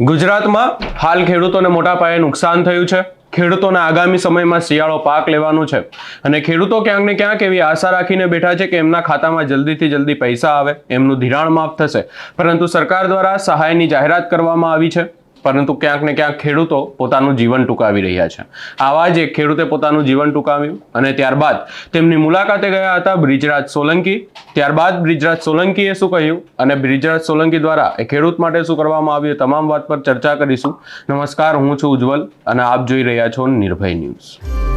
ગુજરાતમાં હાલ ખેડૂતોને મોટા પાયે નુકસાન થયું છે. ખેડૂતોને આગામી સમયમાં શિયાળો પાક લેવાનું છે. અને ખેડૂતો ક્યાંક ને ક્યાંક એવી આશા રાખીને બેઠા છે કે એમના ખાતામાં જલ્દીથી જલ્દી પૈસા આવે, એમનું ધિરાણ માફ થશે. પરંતુ સરકાર દ્વારા સહાયની જાહેરાત કરવામાં આવી છે. પરંતુ ક્યાંક ને ક્યાંક ખેડૂતો પોતાનું જીવન ટૂંકાવી રહ્યા છે. આવા જ એક ખેડૂતે પોતાનું જીવન ટૂંકાવ્યું અને ત્યારબાદ તેમની મુલાકાતે ગયા હતા બ્રિજરાજ સોલંકી. ત્યારબાદ બ્રિજરાજ સોલંકીએ શું કહ્યું અને બ્રિજરાજ સોલંકી દ્વારા એ ખેડૂત માટે શું કરવામાં આવ્યું તમામ વાત પર ચર્ચા કરીશું. નમસ્કાર, હું છું ઉજ્જવલ અને આપ જોઈ રહ્યા છો નિર્ભય ન્યૂઝ.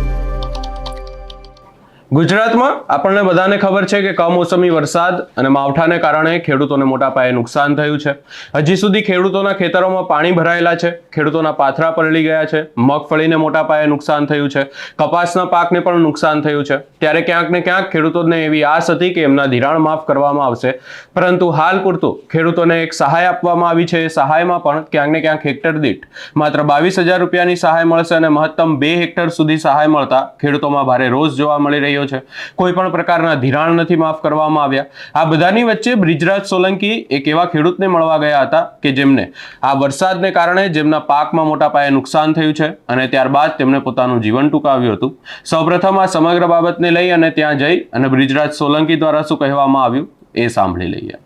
ગુજરાતમાં આપણને બધાને ખબર છે કે કમોસમી વરસાદ અને માવઠાને કારણે ખેડૂતોને મોટા પાયે નુકસાન થયું છે. હજી સુધી ખેડૂતોના ખેતરોમાં પાણી ભરાયેલા છે. ખેડૂતોના પાથરા પલળી ગયા છે. મગફળીને મોટા પાયે નુકસાન થયું છે. કપાસના પાકને પણ નુકસાન થયું છે. ત્યારે ક્યાંક ને ક્યાંક ખેડૂતોને એવી આસ હતી કે એમના ધિરાણ માફ કરવામાં આવશે. પરંતુ હાલ પૂરતું ખેડૂતોને એક સહાય આપવામાં આવી છે. એ સહાયમાં પણ ક્યાંક ને ક્યાંક હેક્ટર દીઠ માત્ર બાવીસ હજાર રૂપિયાની સહાય મળશે અને મહત્તમ બે હેક્ટર સુધી સહાય મળતા ખેડૂતોમાં ભારે રોષ જોવા મળી રહ્યો છે. કોઈ પણ પ્રકારના ધિરાણ નથી માફ કરવામાં આવ્યા. આ બધાની વચ્ચે બ્રિજરાજ સોલંકી એક એવા ખેડૂતને મળવા ગયા હતા કે જેમને આ વરસાદને કારણે જેમના પાકમાં મોટા પાયે નુકસાન થયું છે અને ત્યારબાદ તેમણે પોતાનું જીવન ટૂંકાવ્યું હતું. સૌપ્રથમ આ સમગ્ર બાબતને લઈ અને ત્યાં જઈ અને બ્રિજરાજ સોલંકી દ્વારા શું કહેવામાં આવ્યું એ સાંભળી લઈએ.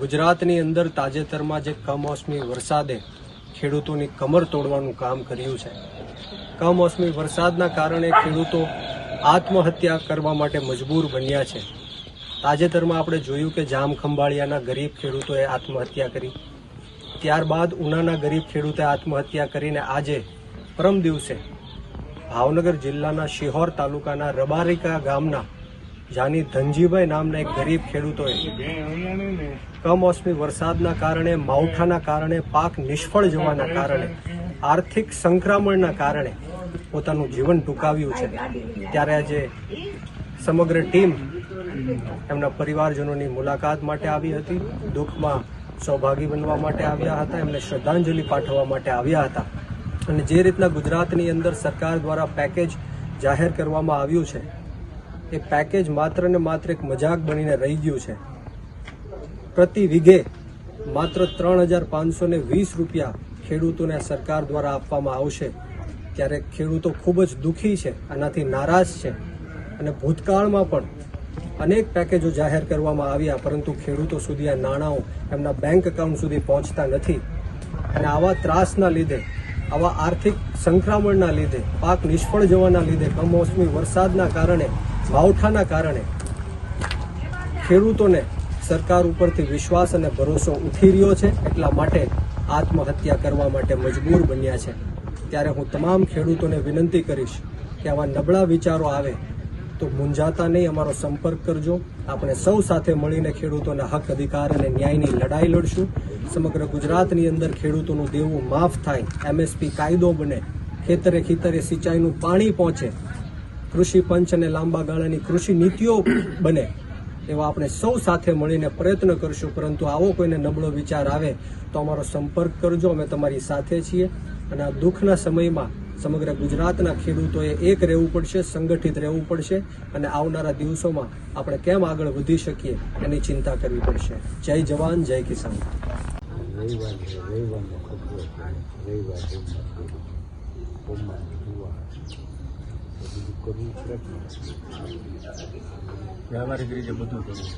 ગુજરાતની અંદર તાજેતરમાં જે કમોસમી વરસાદે ખેડૂતોની કમર તોડવાનું કામ કર્યું છે. કમોસમી વરસાદના કારણે ખેડૂતો આત્મહત્યા કરવા માટે મજબૂર બન્યા છે. તાજેતરમાં આપણે જોયું કે જામ ખંભાળિયાના ગરીબ ખેડૂતોએ આત્મહત્યા કરી. ત્યારબાદ ઉનાના ગરીબ ખેડૂતે આત્મહત્યા કરીને આજે પરમ દિવસે ભાવનગર જિલ્લાના શિહોર તાલુકાના રબારિકા ગામના જાની ધનજીભાઈ નામના એક ગરીબ ખેડૂતોએ કમોસમી વરસાદના કારણે, માવઠાના કારણે, પાક નિષ્ફળ જવાના કારણે, આર્થિક સંક્રમણના કારણે પોતાનું જીવન ટૂંકાવ્યું છે. ત્યારે આજે સમગ્ર ટીમ એમના પરિવારજનોની મુલાકાત માટે આવી હતી. દુઃખમાં સૌભાગી બનવા માટે આવ્યા હતા, એમને શ્રદ્ધાંજલિ પાઠવવા માટે આવ્યા હતા. અને જે રીતના ગુજરાતની અંદર સરકાર દ્વારા પેકેજ જાહેર કરવામાં આવ્યું છે એ પેકેજ માત્ર ને માત્ર એક મજાક બનીને રહી ગયું છે. પ્રતિ વીઘે માત્ર ત્રણ હજાર પાંચસો ને વીસ રૂપિયા ખેડૂતોને સરકાર દ્વારા આપવામાં આવશે. ત્યારે ખેડૂતો ખૂબ જ દુઃખી છે, આનાથી નારાજ છે. અને ભૂતકાળમાં પણ અનેક પેકેજો જાહેર કરવામાં આવ્યા, પરંતુ ખેડૂતો સુધી આ નાણાંઓ એમના બેંક એકાઉન્ટ સુધી પહોંચતા નથી. અને આવા ત્રાસના લીધે, આવા આર્થિક સંક્રમણના લીધે, પાક નિષ્ફળ જવાના લીધે કમોસમી વરસાદના કારણે માવઠાના કારણે ખેડૂતોને સરકાર ઉપરથી વિશ્વાસ અને ભરોસો ઉઠી રહ્યો છે, એટલા માટે આત્મહત્યા કરવા માટે મજબૂર બન્યા છે. ત્યારે હું તમામ ખેડૂતોને વિનંતી કરીશ કે આવા નબળા વિચારો આવે તો મૂંઝાતા નહીં, અમારો સંપર્ક કરજો. આપણે સૌ સાથે મળીને ખેડૂતોના હક, અધિકાર અને ન્યાયની લડાઈ લડશું. સમગ્ર ગુજરાતની અંદર ખેડૂતોનું દેવું માફ થાય. એમએસપી કાયદો બને. ખેતરે ખેતરે સિંચાઈનું પાણી પહોંચે. કૃષિ પંચ અને લાંબા ગાળાની કૃષિ નીતિઓ બને એવા આપણે સૌ સાથે મળીને પ્રયત્ન કરશું. પરંતુ આવો કોઈને નબળો વિચાર આવે તો અમારો સંપર્ક કરજો. અમે તમારી સાથે છીએ અને આ દુઃખના સમયમાં સમગ્ર ગુજરાતના ખેડૂતોએ એક રહેવું પડશે, સંગઠિત રહેવું પડશે અને આવનારા દિવસોમાં આપણે કેમ આગળ વધી શકીએ એની ચિંતા કરવી પડશે. જય જવાન, જય કિસાન. રવિવાર બધું કરવું વ્યવહારિક રીતે બધું કરવું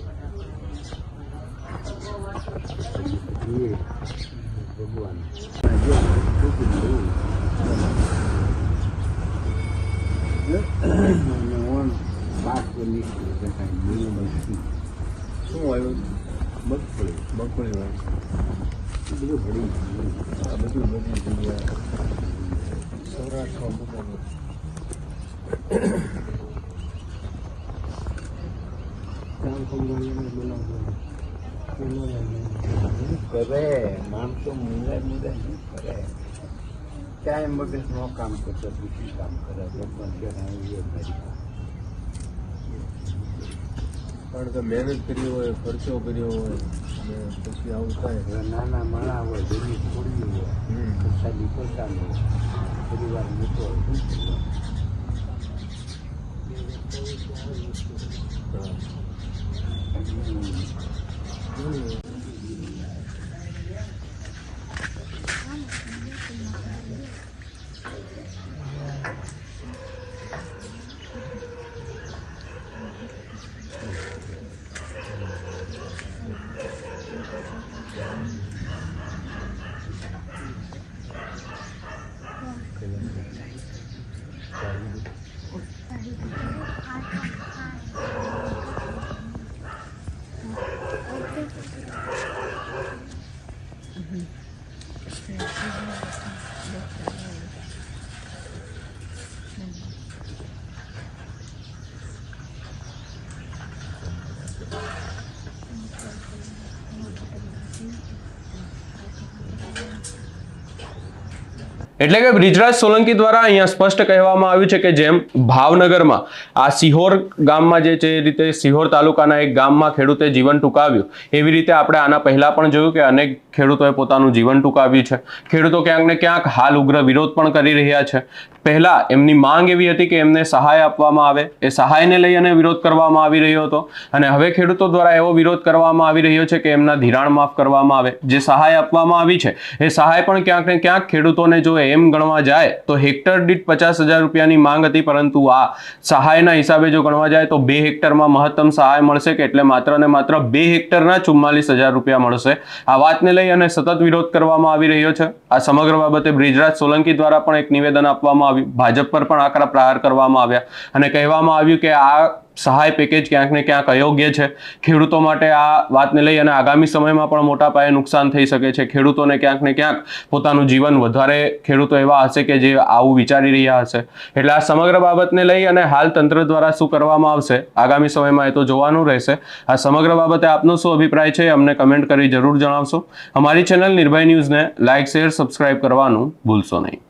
જોઈએ ભગવાન શું આવ્યું? મગફળી મગફળી બધું ભળી આ બધું બધી જગ્યા સૌરાષ્ટ્રમાં બધું કરે માણસો મુંડા મુંડા શું કરે. ક્યાંય મગજ નો કામ કરતો બીજું કામ કરે ભગવાન કે આવી મારી કારણ કે મહેનત કરી હોય ખર્ચો કર્યો હોય અને પછી આવું થાય. નાના માણા હોય જમીન છોડી હોય હમ. પોતાનું પરિવાર મોટો હોય શું કરવાનું? હા. હમ. હમ. એટલે કે બ્રિજરાજ સોલંકી દ્વારા અહીંયા સ્પષ્ટ કહેવામાં આવ્યું છે કે જેમ ભાવનગરમાં આ સિહોર ગામમાં જે છે એ રીતે સિહોર તાલુકાના એક ગામમાં ખેડૂતે જીવન ટૂંકાવ્યું. એવી રીતે આપણે આના પહેલાં પણ જોયું કે અનેક ખેડૂતોએ પોતાનું જીવન ટૂંકાવ્યું છે. ખેડૂતો ક્યાંક ને ક્યાંક હાલ ઉગ્ર વિરોધ પણ કરી રહ્યા છે. પહેલાં એમની માંગ એવી હતી કે એમને સહાય આપવામાં આવે. એ સહાયને લઈ અને વિરોધ કરવામાં આવી રહ્યો હતો. અને હવે ખેડૂતો દ્વારા એવો વિરોધ કરવામાં આવી રહ્યો છે કે એમના ધિરાણ માફ કરવામાં આવે. જે સહાય આપવામાં આવી છે, એ સહાય પણ ક્યાંક ને ક્યાંક ખેડૂતોને જો એમ ગણવા જાય તો હેક્ટર દીઠ પચાસ હજાર રૂપિયાની માંગ હતી, પરંતુ આ સહાયના હિસાબે જો ગણવા જાય તો બે હેક્ટરમાં મહત્તમ સહાય મળશે કે એટલે માત્ર ને માત્ર બે હેક્ટરના ચુમ્માલીસ હજાર રૂપિયા મળશે. આ વાતને લઈ અને સતત વિરોધ કરવામાં આવી રહ્યો છે. આ સમગ્ર બાબતે બ્રિજરાજ સોલંકી દ્વારા પણ એક નિવેદન આપવામાં આવ્યું. ભાજપ પર પણ આકરા પ્રહાર કરવામાં આવ્યા અને કહેવામાં આવ્યું કે આ સહાય પેકેજ ક્યાંક ને ક્યાંક અયોગ્ય છે. ખેડૂતો માટે આ વાતને લઈ અને આગામી સમયમાં પણ મોટા પાયે નુકસાન થઈ શકે છે. ખેડૂતોને ક્યાંક ને ક્યાંક પોતાનું જીવન વધારે ખેડૂતો એવા હશે કે જે આવું વિચારી રહ્યા હશે. એટલે આ સમગ્ર બાબતને લઈ અને હાલ તંત્ર દ્વારા શું કરવામાં આવશે, આગામી સમયમાં એ તો જોવાનું રહેશે. આ સમગ્ર બાબતે આપનો શું અભિપ્રાય છે અમને કમેન્ટ કરી જરૂર જણાવશો. અમારી ચેનલ નિર્ભય ન્યૂઝને લાઇક શેર, સબસ્ક્રાઇબ કરવાનું ભૂલશો નહીં.